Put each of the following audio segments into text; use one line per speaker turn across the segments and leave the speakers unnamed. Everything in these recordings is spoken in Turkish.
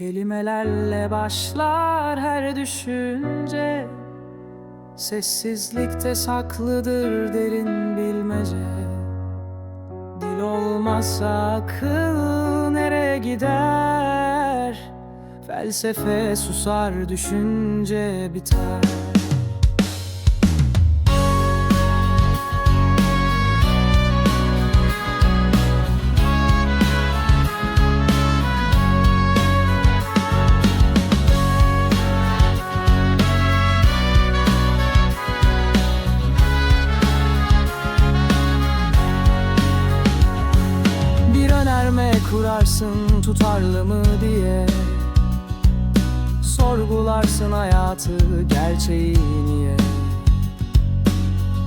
Kelimelerle başlar her düşünce. Sessizlikte saklıdır derin bilmece. Dil olmazsa akıl nereye gider? Felsefe susar düşünce biter kurarsın tutarlı mı diye. Sorgularsın hayatı gerçeği niye?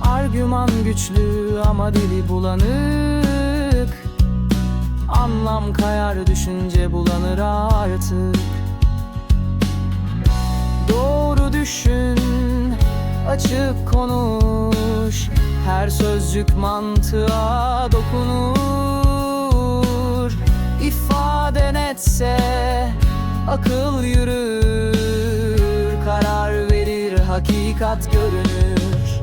Argüman güçlü ama dili bulanık. Anlam kayar düşünce bulanır artık. Doğru düşün, açık konuş. Her sözcük mantığa dokunur Netse akıl yürür Karar verir, hakikat görünür.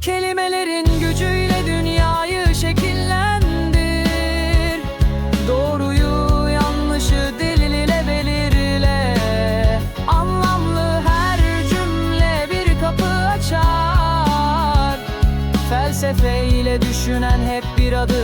Kelimelerin gücüyle dünyayı şekillendir. Doğruyu yanlışı delil ile belirle. Anlamlı her cümle bir kapı açar. Felsefe ile düşünen hep bir adım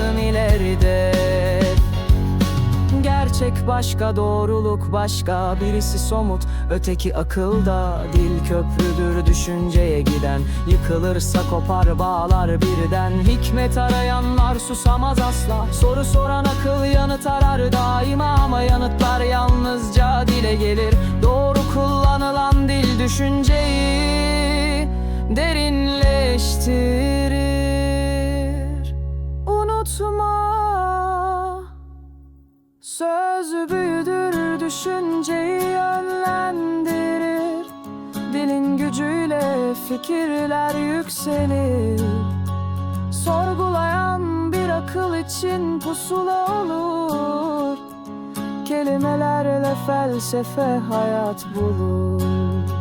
Başka, doğruluk başka. Birisi somut, öteki akılda. Dil köprüdür düşünceye giden. Yıkılırsa kopar bağlar birden. Hikmet arayanlar susamaz asla. Soru soran akıl yanıt arar daima Ama yanıtlar yalnızca dile gelir. Doğru kullanılan dil düşünceyi Derinleştirir. Unutma Söz büyüdür, düşünceyi yönlendirir. Dilin gücüyle fikirler yükselir. Sorgulayan bir akıl için pusula olur. Kelimelerle felsefe hayat bulur